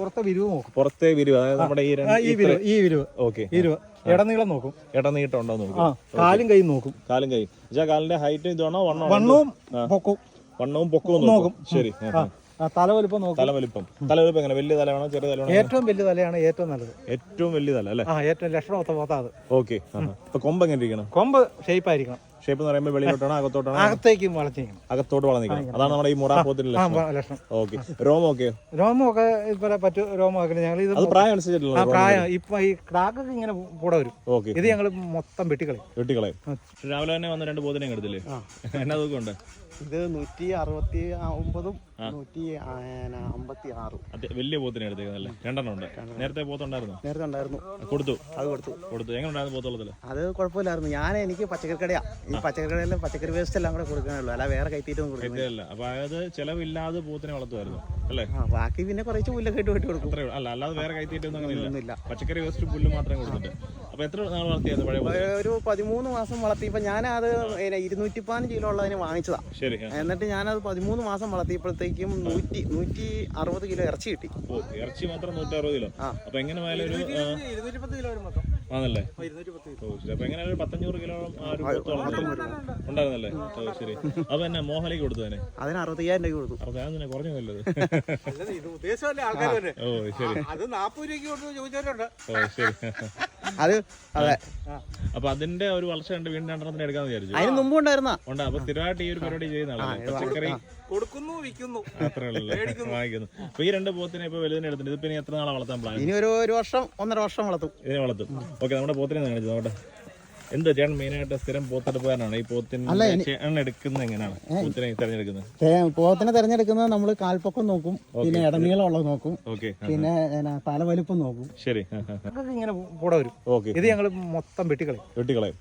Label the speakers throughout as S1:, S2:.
S1: പുറത്തെ വിരിവ് നോക്കും.
S2: പുറത്തെ വിരിവ് അതായത് നമ്മുടെ ഈ
S1: രണ്ട് ഈ വിരിവ് ഈ വിരിവ്.
S2: ഓക്കെ.
S1: വിരിവ്. ഇടനീളം നോക്കും.
S2: ഇടനീട്ടം ഉണ്ടോ
S1: ആ
S2: നോക്കും.
S1: കാലും കൈയും നോക്കും.
S2: കാലും കൈ വെച്ചാൽ കാലിന്റെ ഹൈറ്റ് ഇതാണോ? വണ്ണോ
S1: വണ്ണവും പൊക്കും.
S2: വണ്ണവും പൊക്കവും നോക്കും. ശരി.
S1: തലവലിപ്പം നോക്കും.
S2: തലവലിപ്പം. തലവലിപ്പം എങ്ങനെ? വലിയ തലയാണോ ചെറിയ തലയാണോ?
S1: ഏറ്റവും വലിയ തലയാണ് ഏറ്റവും നല്ലത്.
S2: ഏറ്റവും വലിയ തല അല്ലേ?
S1: ആ ഏറ്റവും ലക്ഷണമൊത്ത പോത്താ അത്.
S2: ഓക്കെ. കൊമ്പ് എങ്ങനെ ഇരിക്കണം?
S1: കൊമ്പ് ഷേപ്പ് ആയിരിക്കണം.
S2: ഷേപ്പ് എന്ന് പറയുമ്പോൾ വെളിയിലോട്ടാണ് അകത്തോട്ടാണ്?
S1: അകത്തേക്കും വളച്ചിരിക്കണം
S2: അകത്തോട്ട് വളർന്നിരിക്കുന്നത് അതാണ് നമ്മുടെ ഈ മുറാപ്പോത്തിന്റെ
S1: പോത്തിന്റെ
S2: ലക്ഷണം. ഓക്കെ. രോമം ഓക്കെയോ
S1: രോമമൊക്കെ ഇതുപോലെ പറ്റു രോമമൊക്കെ ഞങ്ങൾ ഇത്
S2: അത് പ്രായം
S1: ആ
S2: അനുസരിച്ചിട്ടുള്ള
S1: പ്രായം. ഇപ്പൊ ഈ ക്രാക്കൊക്കെ ഇങ്ങനെ കൂടെ വരും.
S2: ഓക്കെ.
S1: ഇത് ഞങ്ങൾ മൊത്തം വെട്ടിക്കളയും.
S2: വെട്ടിക്കളയും. രാവിലെ തന്നെ വന്ന് രണ്ട് ബോധനം എടുത്തില്ലേ എന്നാ തൂക്കമുണ്ട്
S3: ഇത് നൂറ്റി അറുപത്തി ഒമ്പതും നൂറ്റി അമ്പത്തി ആറും
S2: വലിയ പോത്തിനെ എടുത്തേക്കുന്നല്ലേ രണ്ടെണ്ണം ഉണ്ട്. നേരത്തെ പോത്തുണ്ടായിരുന്നു?
S3: നേരത്തെ ഉണ്ടായിരുന്നു.
S2: കൊടുത്തു?
S3: അത് കൊടുത്തു.
S2: കൊടുത്തു. എങ്ങനെ ഉണ്ടായിരുന്നു പോത്തുള്ളതിൽ
S3: അത് കുഴപ്പമില്ലായിരുന്നു. ഞാൻ എനിക്ക് പച്ചക്കറി കടയാ ഈ പച്ചക്കറി കടയിലെ പച്ചക്കറി വേസ്റ്റ് എല്ലാം കൂടെ കൊടുക്കാനുള്ളൂ അല്ല വേറെ കൈത്തീറ്റൊന്നും കൊടുക്കുന്നില്ല.
S2: അപ്പൊ അതായത് ചെലവില്ലാതെ പോത്തിനെ വളർത്തുമായിരുന്നു. അല്ലേ?
S3: ബാക്കി പിന്നെ കുറച്ച് പുല്ലൊക്കെ ഇട്ട് വെട്ടി കൊടുക്കും.
S2: അല്ല അല്ലാതെ വേറെ കൈത്തീറ്റൊന്നും അങ്ങനെ ഇല്ല. പച്ചക്കറി വേസ്റ്റ് പുല്ല് മാത്രം കൊടുത്തിട്ട്. അപ്പൊ എത്ര നാൾ വളർത്തിയത് പഴയ
S3: ഒരു പതിമൂന്ന് മാസം വളർത്തിയപ്പോൾ ഞാനത് ഇരുന്നൂറ്റി പതിനഞ്ച് കിലോ ഉള്ളതിന് വാങ്ങിച്ചതാ.
S2: ശരി.
S3: എന്നിട്ട് ഞാനത് പതിമൂന്ന് മാസം വളർത്തിയപ്പോഴത്തേക്കും നൂറ്റി നൂറ്റി അറുപത് കിലോ ഇറച്ചി കിട്ടി.
S2: ഇറച്ചി മാത്രം നൂറ്റി അറുപത് കിലോ
S3: ആ.
S2: അപ്പൊ എങ്ങനെ പോയാലും ഒരു
S1: ഇരുന്നൂറ്റി പത്ത് കിലോ വരും മൊത്തം
S2: ആണല്ലേ? ഓ ശരി. അപ്പൊ എങ്ങനെ ഒരു പത്തഞ്ഞൂറ് കിലോ ആ ഒരു പോത്ത് ഉണ്ടായിരുന്നല്ലേ? ഓ ശരി. അപ്പൊ എന്നെ മോഹനയ്ക്ക് കൊടുത്തു തന്നെ?
S3: അതിന് അറുപത്തയ്യായിരം രൂപ കൊടുത്തു.
S2: അപ്പൊ ഞാൻ തന്നെ കുറഞ്ഞു നല്ലത്
S1: ഇത് ഉദ്ദേശമല്ലേ ആൾക്കാർ
S2: ഓ ശരി.
S1: അത് നാൽപ്പത് രൂപയ്ക്ക് കൊടുത്തു ചോദിച്ചവരുണ്ട്.
S2: ഓ ശരി.
S3: അത് അതെ.
S2: അപ്പൊ അതിന്റെ ഒരു വളർച്ച കണ്ട് വീണ്ടും രണ്ടെണ്ണത്തിന് എടുക്കാൻ വിചാരിച്ചു.
S3: അതിന് മുമ്പ് ഉണ്ടായിരുന്ന?
S2: ഉണ്ട്. അപ്പൊ സ്ഥിരമായിട്ട് ഈ ഒരു പരിപാടി ചെയ്യുന്ന ആളല്ലേ പച്ചക്കറി
S1: കൊടുക്കുന്നു വിൽക്കുന്നു.
S2: അത്രേ വാങ്ങിക്കുന്നു. അപ്പൊ ഈ രണ്ട് പോത്തിനെ ഇപ്പൊ വലുതിനെ എടുത്തിട്ട് ഇതിപ്പോ ഇനി എത്ര നാളെ വളർത്താൻ പ്ലാൻ
S3: ഇനി ഒരു ഒരു വർഷം ഒന്നര വർഷം വളർത്തും.
S2: ഇതിനെ വളർത്തും. ഓക്കെ നമ്മുടെ പോത്തിനെ കാണിച്ചു നോക്കട്ടെ എന്ത് ചേട്ടൻ മെയിനായിട്ട് സ്ഥിരം പോത്തെടുപ്പുകാരനാണ് ഈ പോത്തിന് എടുക്കുന്നത് എങ്ങനെയാണ്? പോത്തിനെ തിരഞ്ഞെടുക്കുന്നത്?
S3: പോത്തിനെ തിരഞ്ഞെടുക്കുന്നത് നമ്മൾ കാൽപ്പൊക്കം നോക്കും. പിന്നെ ഇടനീളമുള്ളത് നോക്കും. പിന്നെ തല വലിപ്പം നോക്കും.
S2: ശരി.
S1: ഇങ്ങനെ കൂടെ വരും. ഇത് ഞങ്ങൾ മൊത്തം വെട്ടിക്കളയും.
S2: വെട്ടിക്കളയും.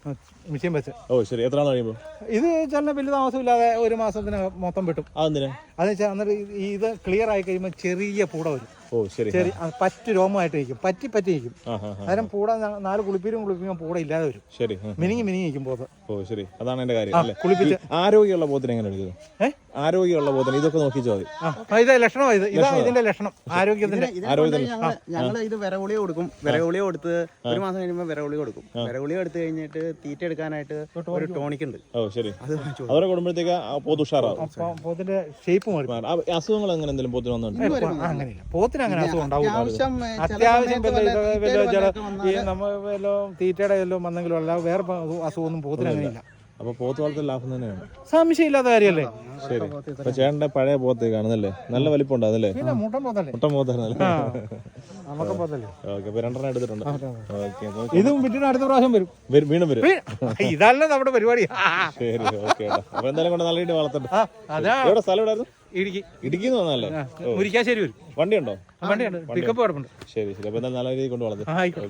S1: മിഷീൻ വെച്ച്.
S2: ഓ ശരി. എത്ര നാൾ കഴിയുമ്പോൾ
S1: ഇത് ചില വലിയ താമസമില്ലാതെ ഒരു മാസത്തിന് മൊത്തം വെട്ടും.
S2: അതെന്തിനാ?
S1: അതെന്ന് വെച്ചാൽ അന്നേരം ഇത് ക്ലിയർ ആയി കഴിയുമ്പോൾ ചെറിയ പൂട വരും.
S2: ശരി.
S1: പറ്റ് രോമമായിട്ട് നിൽക്കും. പറ്റി പറ്റി
S2: നിൽക്കും.
S1: അന്നേരം പൂട നാല് കുളിപ്പീരും കുളിപ്പിക്കുമ്പോൾ പൂട ഇല്ലാതെ വരും.
S2: ശരി
S1: മിനിങ്ങി മിനിങ്ങി നിൽക്കും പോത്ത്.
S2: ഓ ശരി. അതാണ് എന്റെ കാര്യം അല്ലേ?
S1: കുളിപ്പിച്ച്.
S2: ആരോഗ്യമുള്ള പോത്തിന് എങ്ങനെ എടുക്കുന്നത്
S1: ഏ?
S2: ആരോഗ്യമുള്ള പോത്തിന് ഇതൊക്കെ നോക്കി മതി
S1: ആ ലക്ഷണം ഇത് ഇത് ഇതാ ഇതിന്റെ ലക്ഷണം ആരോഗ്യത്തിന്റെ.
S3: ആരോഗ്യത്തിന് ഞങ്ങൾ ഇത് വിരഗുളി കൊടുക്കും. വിരഗുളി കൊടുത്ത് ഒരു മാസം കഴിയുമ്പോൾ വിരഗുളി കൊടുക്കും. വിരഗുളി എടുത്തു കഴിഞ്ഞിട്ട് തീറ്റ എടുക്കാനായിട്ട് ഒരു ടോണിക് ഉണ്ട്.
S2: ഓ ശരി. അവരെ കൊടുമ്പോഴത്തേക്ക് പോത്ത് ഉഷാറാവും.
S1: പോത്തിന്റെ ഷേപ്പ് മാറി.
S2: അസുഖങ്ങൾ അങ്ങനെ എന്തെങ്കിലും പോത്തിന് വന്നിട്ടുണ്ട്?
S1: അങ്ങനെയില്ല. പോത്തിന് അങ്ങനെ അസുഖം ഉണ്ടാവും
S3: അത്യാവശ്യം
S1: വല്ല ഈ
S3: നമ്മൾ
S1: നമ്മ വല്ലോ തീറ്റയുടെ വല്ലതും വന്നെങ്കിലും അല്ല വേറെ അസുഖമൊന്നും പോത്തിന് അങ്ങനെയില്ല.
S2: അപ്പൊ പോത്ത് വളർത്തൽ ലാഭം തന്നെയാണ്.
S1: സംശയമില്ലാത്ത കാര്യമല്ലേ
S2: ശരി. അപ്പൊ ചേട്ടന്റെ പഴയ പോത്ത് കാണുന്നല്ലേ? നല്ല വലിപ്പം ഉണ്ടാകുന്നല്ലേ
S1: പിന്നെ മുട്ടൻ
S2: പോത്തായിരുന്നല്ലേ? ഓക്കെ രണ്ടെണ്ണം എടുത്തിട്ടുണ്ട്. ഓക്കെ
S1: ഇതും അടുത്ത പ്രാവശ്യം വരും.
S2: വീണ്ടും വരും.
S1: ഇതല്ല നമ്മുടെ പരിപാടി.
S2: ശരി ഓക്കെ അപ്പൊ എന്തായാലും കൊണ്ട് നല്ല രീതിയിൽ വളർത്തട്ടെ. സ്ഥലം എവിടെയായിരുന്നു
S1: ഇടുക്കി.
S2: ഇടുക്കിന്ന് വന്നല്ലേ
S1: മുരിക്കാശ്ശേരി വരും
S2: വണ്ടിയുണ്ടോ?
S1: വണ്ടിയുണ്ട്. പിക്കപ്പ് കിടപ്പുണ്ട്
S2: ശരി ശരി. അപ്പൊ എന്താ നല്ല രീതിയിൽ കൊണ്ട് വളർത്തും
S1: ആ, ആയിക്കോട്ടെ.